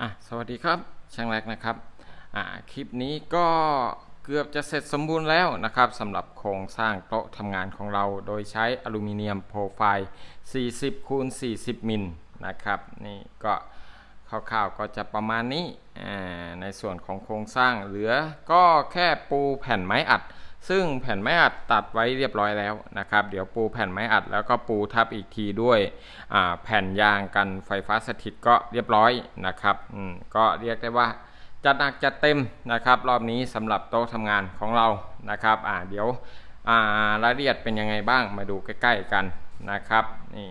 อะสวัสดีครับช่างแรกนะครับอ่าคลิปนี้ก็เกือบจะเสร็จสมบูรณ์แล้วนะครับสำหรับโครงสร้างโต๊ะทำงานของเรา โดยใช้อลูมิเนียมโปรไฟล์ 40คูณ40 มิลนะครับนี่ก็คร่าวๆก็จะประมาณนี้อ่าในส่วนของโครงสร้างเหลือก็แค่ปูแผ่นไม้อัด ซึ่งแผ่นไม้อัดตัดไว้เรียบร้อยแล้วนะครับ เดี๋ยวปูแผ่นไม้อัดแล้วก็ปูทับอีกทีด้วยแผ่นยางกันไฟฟ้าสถิตก็เรียบร้อยนะครับอืมก็เรียกได้ว่าจัดหนักจัดเต็มนะครับ รอบนี้สำหรับโต๊ะทำงานของเรานะครับอ่าเดี๋ยวอ่ารายละเอียดเป็นยังไงบ้างมาดูใกล้ ๆ กันนะครับนี่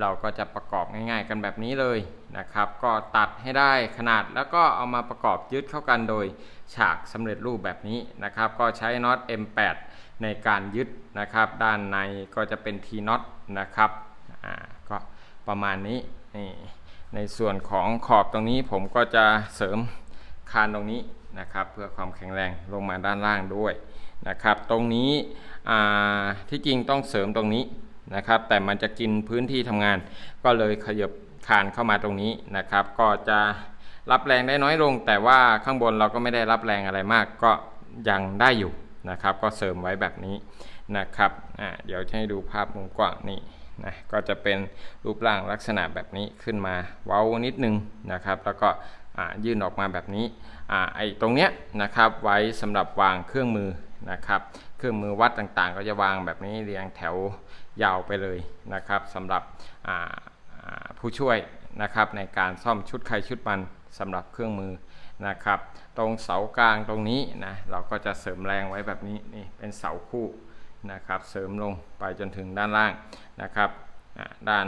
เราก็จะประกอบง่ายๆกันแบบนี้เลยนะครับ ก็ตัดให้ได้ขนาดแล้วก็เอามาประกอบยึดเข้ากันโดยฉากสำเร็จรูปแบบนี้นะครับ ก็ใช้น็อต M8 ในการยึดนะครับ ด้านในก็จะเป็น T น็อตนะครับอ่าก็ประมาณนี้นี่ในส่วนของขอบตรงนี้ผมก็จะเสริมคานตรงนี้นะครับ เพื่อความแข็งแรงลงมาด้านล่างด้วยนะครับ ตรงนี้อ่าที่จริงต้องเสริมตรงนี้ นะครับ แต่มันจะกินพื้นที่ทำงาน ก็เลยขยับคานเข้ามาตรงนี้นะครับ ก็จะรับแรงได้น้อยลง แต่ว่าข้างบนเราก็ไม่ได้รับแรงอะไรมาก ก็ยังได้อยู่นะครับ ก็เสริมไว้แบบนี้นะครับอ่าเดี๋ยวให้ดูภาพมุมกว้างนี่นะก็จะเป็นรูปร่างลักษณะแบบนี้ขึ้นมาเว้านิดนึงนะครับ แล้วก็อ่ายื่นออกมาแบบนี้อ่าไอ้ตรงเนี้ยนะครับไว้สำหรับวางเครื่องมือนะครับ เครื่องมือวัดต่างๆ ก็จะวางแบบนี้เรียงแถวยาวไปเลยนะครับสำหรับผู้ช่วยนะครับในการซ่อมชุดใครชุดมันสำหรับเครื่องมือนะครับตรงเสากลางตรงนี้นะเราก็จะเสริมแรงไว้แบบนี้นี่เป็นเสาคู่นะครับเสริมลงไปจนถึงด้านล่างนะครับด้าน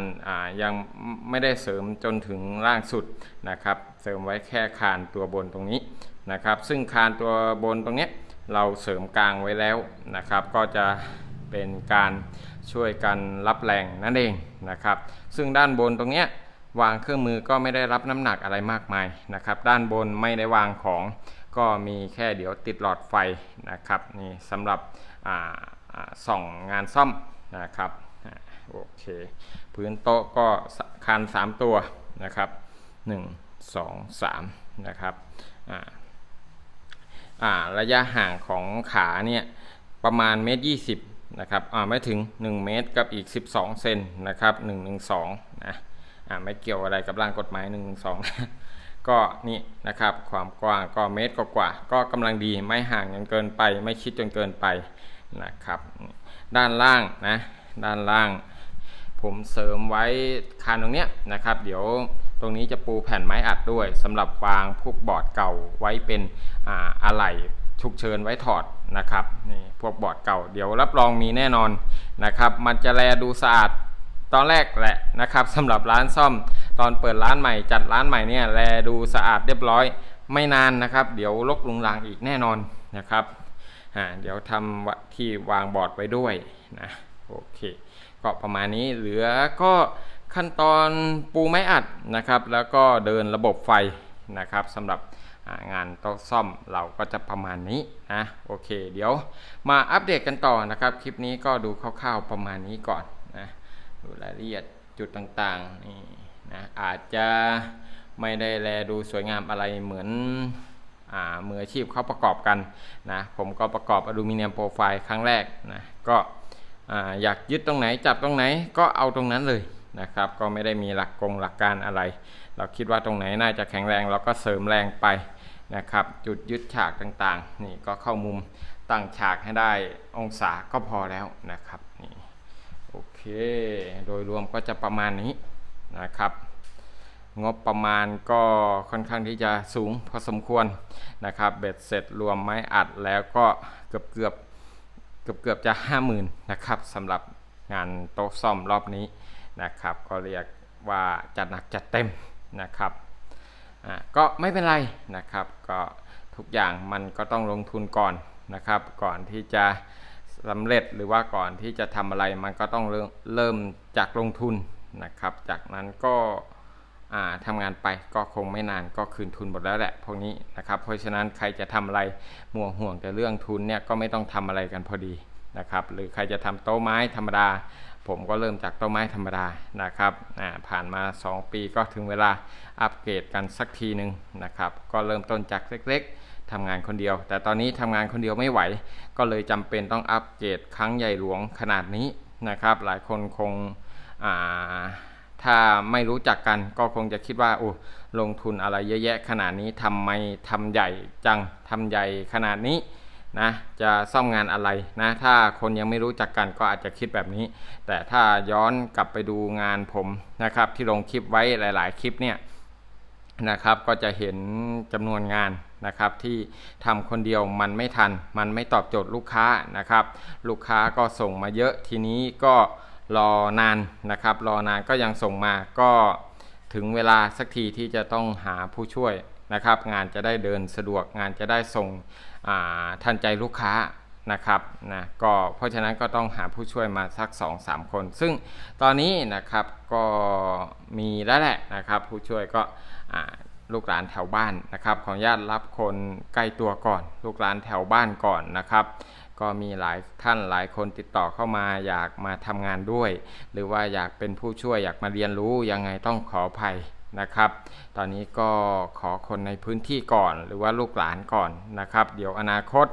ยังไม่ได้เสริมจนถึงล่างสุดนะครับเสริมไว้แค่คานตัวบนตรงนี้นะครับซึ่งคานตัวบนตรงนี้ เราเสริมกลางไว้แล้วนะครับ ก็จะเป็นการช่วยกันรับแรงนั่นเองนะครับ ซึ่งด้านบนตรงเนี้ยวางเครื่องมือก็ไม่ได้รับน้ำหนักอะไรมากมายนะครับ ด้านบนไม่ได้วางของก็มีแค่เดี๋ยวติดหลอดไฟนะครับนี่สำหรับอ่าส่องงานซ่อมนะครับโอเคพื้นโต๊ะก็คัน 3 ตัวนะครับ 1 2 3 นะครับอ่า ระยะห่างของขาเนี่ยประมาณเมตรยี่สิบนะครับอ่าไม่ถึง 1 เมตรกับอีก 12 เซนนะครับ1 1 2นะอ่าไม่เกี่ยวอะไรกับร่างกฎหมาย 1 1 2 ก็นี่นะครับความกว้างก็เมตรกว่าก็กำลังดีไม่ห่างจนเกินไป ไม่ชิดจนเกินไปนะครับด้านล่างนะด้านล่าง ผมเสริมไว้คานตรงเนี้ยนะครับ เดี๋ยว ตรงนี้จะปูแผ่นไม้อัดด้วยสำหรับวางพวกบอร์ดเก่าไว้เป็นอ่าอะไหล่ฉุกเฉินไว้ถอดนะครับนี่พวกบอร์ดเก่าเดี๋ยวรับรองมีแน่นอนนะครับ มันจะแลดูสะอาดตอนแรกแหละนะครับสำหรับร้านซ่อมตอนเปิดร้านใหม่จัดร้านใหม่เนี่ยแลดูสะอาดเรียบร้อยไม่นานนะครับ เดี๋ยวลกลุงลังอีกแน่นอนนะครับเดี๋ยวทำที่วางบอร์ดไว้ด้วยนะโอเคก็ประมาณนี้เหลือก็ ขั้นตอนปูไม้อัดนะครับ แล้วก็เดินระบบไฟนะครับสำหรับงานโต๊ะซ่อมเราก็จะประมาณนี้นะโอเค เดี๋ยวมาอัปเดตกันต่อนะครับ คลิปนี้ก็ดูคร่าวๆประมาณนี้ก่อนนะดูรายละเอียดจุดต่างๆนี่นะอาจจะไม่ได้แลดูสวยงามอะไรเหมือนอ่ามืออาชีพเขาประกอบกันนะผมก็ประกอบอลูมิเนียมโปรไฟล์ครั้งแรกนะก็อ่าอยากยึดตรงไหนจับตรงไหนก็เอาตรงนั้นเลย นะครับ ก็ไม่ได้มีหลักกงหลักการอะไร เราคิดว่าตรงไหนน่าจะแข็งแรงเราก็เสริมแรงไปนะครับ จุดยึดฉากต่างๆ นี่ก็เข้ามุมตั้งฉากให้ได้องศาก็พอแล้วนะครับนี่โอเค โดยรวมก็จะประมาณนี้นะครับ งบประมาณก็ค่อนข้างที่จะสูงพอสมควรนะครับ เบ็ดเสร็จรวมไม้อัดแล้วก็เกือบเกือบเกือบเกือบจะ 50,000 นะครับสำหรับงานโต๊ะซ่อมรอบนี้ นะครับ ก็เรียกว่าจัดหนักจัดเต็มนะครับก็ไม่เป็นไรนะครับ ก็ทุกอย่างมันก็ต้องลงทุนก่อนนะครับ ก่อนที่จะสำเร็จหรือว่าก่อนที่จะทำอะไรมันก็ต้องเริ่มจากลงทุนนะครับ จากนั้นก็ทำงานไปก็คงไม่นานก็คืนทุนหมดแล้วแหละพวกนี้นะครับ เพราะฉะนั้นใครจะทำอะไรมัวห่วงแต่เรื่องทุนเนี่ยก็ไม่ต้องทำอะไรกันพอดี นะครับหรือใครจะทำโต๊ะไม้ธรรมดา ผมก็เริ่มจากโต้นไม้ธรรมดานะครับอ่าผ่านมา 2 ปีก็ถึงเวลาอัปเกรดกันสักทีหนึ่งนะครับก็เริ่มต้นจากเล็กๆทำงานคนเดียว แต่ตอนนี้ทำงานคนเดียวไม่ไหว ก็เลยจำเป็นต้องอัปเกรดครั้งใหญ่หลวงขนาดนี้นะครับหลายคนคงอ่าถ้าไม่รู้จักกันก็คงจะคิดว่าโอ้ลงทุนอะไรเยอะแยะขนาดนี้ทำไมทำใหญ่จังทำใหญ่ขนาดนี้ นะจะซ่อมงานอะไรนะถ้าคนยังไม่รู้จักกันก็อาจจะคิดแบบนี้ แต่ถ้าย้อนกลับไปดูงานผมนะครับที่ลงคลิปไว้หลาย ๆ คลิปเนี่ยนะครับก็จะเห็นจำนวนงานนะครับที่ทำคนเดียวมันไม่ทัน มันไม่ตอบโจทย์ลูกค้านะครับ ลูกค้าก็ส่งมาเยอะทีนี้ก็รอนานนะครับ รอนานก็ยังส่งมาก็ถึงเวลาสักทีที่จะต้องหาผู้ช่วย นะครับ งานจะได้เดินสะดวกงานจะได้ส่งทันใจลูกค้านะครับนะก็เพราะฉะนั้นก็ต้องหาผู้ช่วยมาสัก 2-3 คน ซึ่งตอนนี้นะครับก็มีแล้วแหละนะครับ ผู้ช่วยก็ลูกหลานแถวบ้านนะครับ ขออนุญาตรับคนใกล้ตัวก่อน ลูกหลานแถวบ้านก่อนนะครับ ก็มีหลายท่านหลายคนติดต่อเข้ามาอยากมาทำงานด้วย หรือว่าอยากเป็นผู้ช่วยอยากมาเรียนรู้ยังไงต้องขออภัย นะครับ ตอนนี้ก็ขอคนในพื้นที่ก่อนหรือว่าลูกหลานก่อนนะครับ เดี๋ยวอนาคต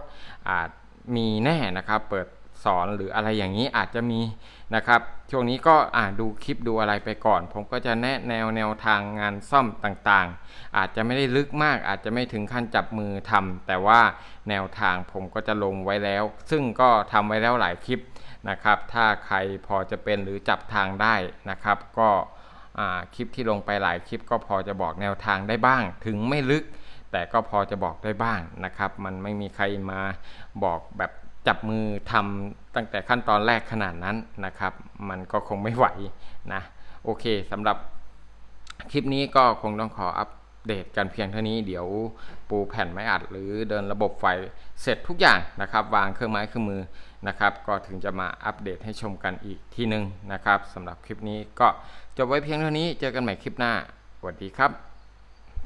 อาจมีแน่นะครับ เปิดสอนหรืออะไรอย่างนี้อาจจะมีนะครับ ช่วงนี้ก็อ่าดูคลิปดูอะไรไปก่อน ผมก็จะแนะแนวแนวทางงานซ่อมต่างๆ อาจจะไม่ได้ลึกมาก อาจจะไม่ถึงขั้นจับมือทำแต่ว่าแนวทางผมก็จะลงไว้แล้ว ซึ่งก็ทำไว้แล้วหลายคลิปนะครับ ถ้าใครพอจะเป็นหรือจับทางได้นะครับ ก็ คลิปที่ลงไปหลายคลิปก็พอจะบอกแนวทางได้บ้าง ถึงไม่ลึก แต่ก็พอจะบอกได้บ้างนะครับ มันไม่มีใครมาบอกแบบจับมือทำตั้งแต่ขั้นตอนแรกขนาดนั้นนะครับ มันก็คงไม่ไหวนะ โอเคสำหรับคลิปนี้ก็คงต้องขออัพ เดตกันเพียงเท่านี้เดี๋ยวปูแผ่นไม้อัด หรือเดินระบบไฟเสร็จทุกอย่างนะครับ วางเครื่องไม้เครื่องมือนะครับ ก็ถึงจะมาอัปเดตให้ชมกันอีกทีหนึ่งนะครับสำหรับคลิปนี้ก็จบไว้เพียงเท่านี้เจอกันใหม่คลิปหน้าสวัสดีครับ